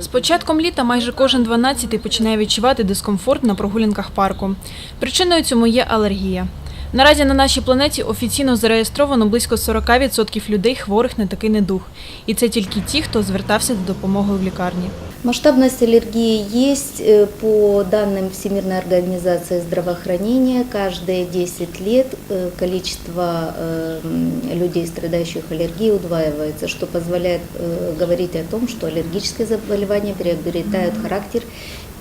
З початком літа майже кожен 12-й починає відчувати дискомфорт на прогулянках парку. Причиною цьому є алергія. Наразі на нашій планеті офіційно зареєстровано близько 40% людей хворих на такий недух. І це тільки ті, хто звертався до допомоги в лікарні. Масштабность аллергии есть э, по данным Всемирной организации здравоохранения. Каждые 10 лет э, количество э, м, людей, страдающих аллергией, удваивается, что позволяет э, говорить о том, что аллергические заболевания приобретают характер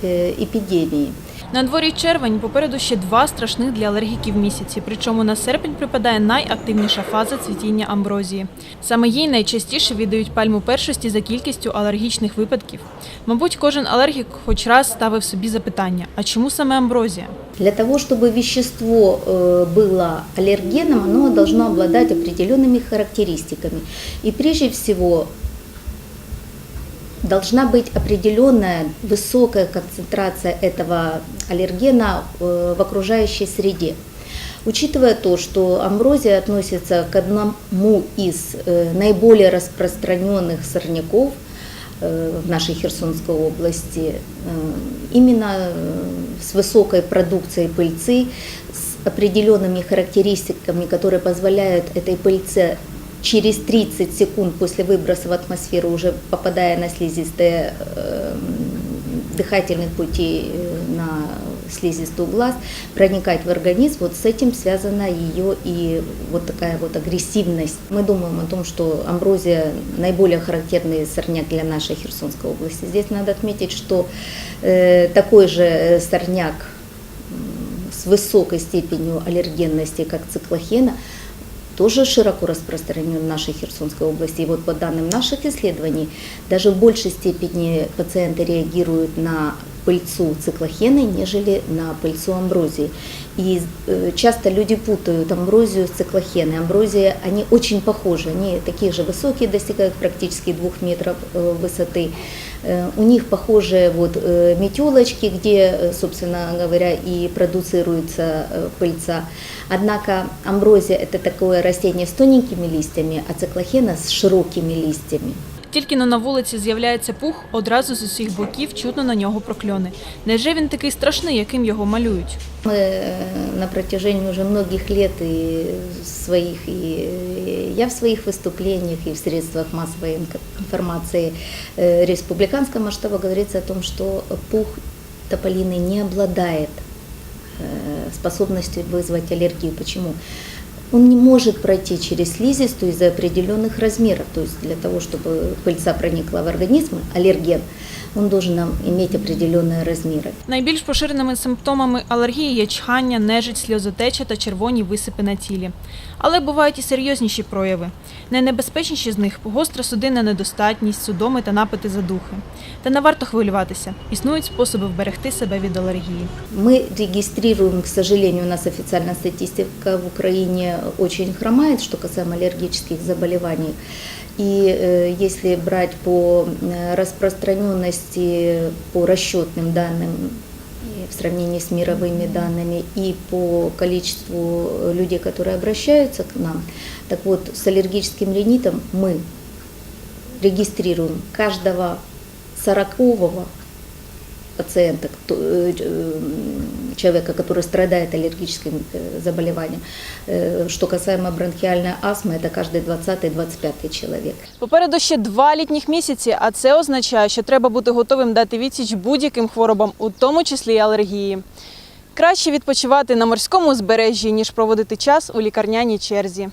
э, эпидемии. На дворі червень попереду ще два страшних для алергіків місяці. Причому на серпень припадає найактивніша фаза цвітіння амброзії. Саме їй найчастіше віддають пальму першості за кількістю алергічних випадків. Мабуть, кожен алергік хоч раз ставив собі запитання: а чому саме амброзія? Для того, чтобы вещество э, было аллергеном, оно должно обладать определенными характеристиками. И прежде всего должна быть определенная высокая концентрация этого аллергена э, в окружающей среде. Учитывая то, что амброзия относится к одному из э, наиболее распространенных сорняков э, в нашей Херсонской области, именно с высокой продукцией пыльцы, с определенными характеристиками, которые позволяют этой пыльце через 30 секунд после выброса в атмосферу, уже попадая на слизистые э, дыхательных путей э, на слизистую глаз, проникать в организм, вот с этим связана ее и вот такая вот агрессивность. Мы думаем о том, что амброзия наиболее характерный сорняк для нашей Херсонской области. Здесь надо отметить, что э, такой же э, сорняк с высокой степенью аллергенности, как циклохена, тоже широко распространен в нашей Херсонской области. И вот по данным наших исследований, даже в большей степени пациенты реагируют на пыльцу циклохены, нежели на пыльцу амброзии. И э, часто люди путают амброзию с циклохеной. Амброзия, они очень похожи, они такие же высокие, достигают практически двух метров э, высоты. Э, У них похожие вот метелочки, где, собственно говоря, и продуцируется пыльца. Однако амброзия это такое растение с тоненькими листьями, а циклохена с широкими листьями. Тільки но на вулиці з'являється пух, одразу з усіх боків чутно на нього прокльони. Невже він такий страшний, яким його малюють? Мы э, на протяжении уже многих лет и своих, и я в своих выступлениях, и в средствах массовой инк- информации э, республиканского масштаба говорится о том, что пух тополиный не обладает э, способностью вызвать аллергию. Почему? Он не может пройти через слизистую из-за определенных размеров. То есть для того, чтобы пыльца проникла в организм, аллерген, он должен нам иметь определенные размеры. Найбільш поширеними симптомами алергії є чхання, нежить, сльозотеча та червоні висипи на тілі. Але бувають і серйозніші прояви. Найнебезпечніші з них гостра судинна недостатність, судоми та напити задухи. Та не варто хвилюватися. Існують способи вберегти себе від алергії. Мы регистрируем, к сожалению, у нас официальная статистика в Украине очень хромает, что касаемо аллергических заболеваний. И э, если брать по э, распространенности, по расчетным данным в сравнении с мировыми данными и по количеству людей, которые обращаются к нам, так вот, с аллергическим ринитом мы регистрируем каждого сорокового пациента, кто- э, человека, который страдает аллергическим э, заболеванием. Э, Что касаемо бронхиальной астмы, это каждый 20-25 человек. Попереду ще два літніх місяці, а це означає, що треба бути готовим дати відсіч будь-яким хворобам, у тому числі й алергії. Краще відпочивати на морському узбережжі, ніж проводити час у лікарняній черзі.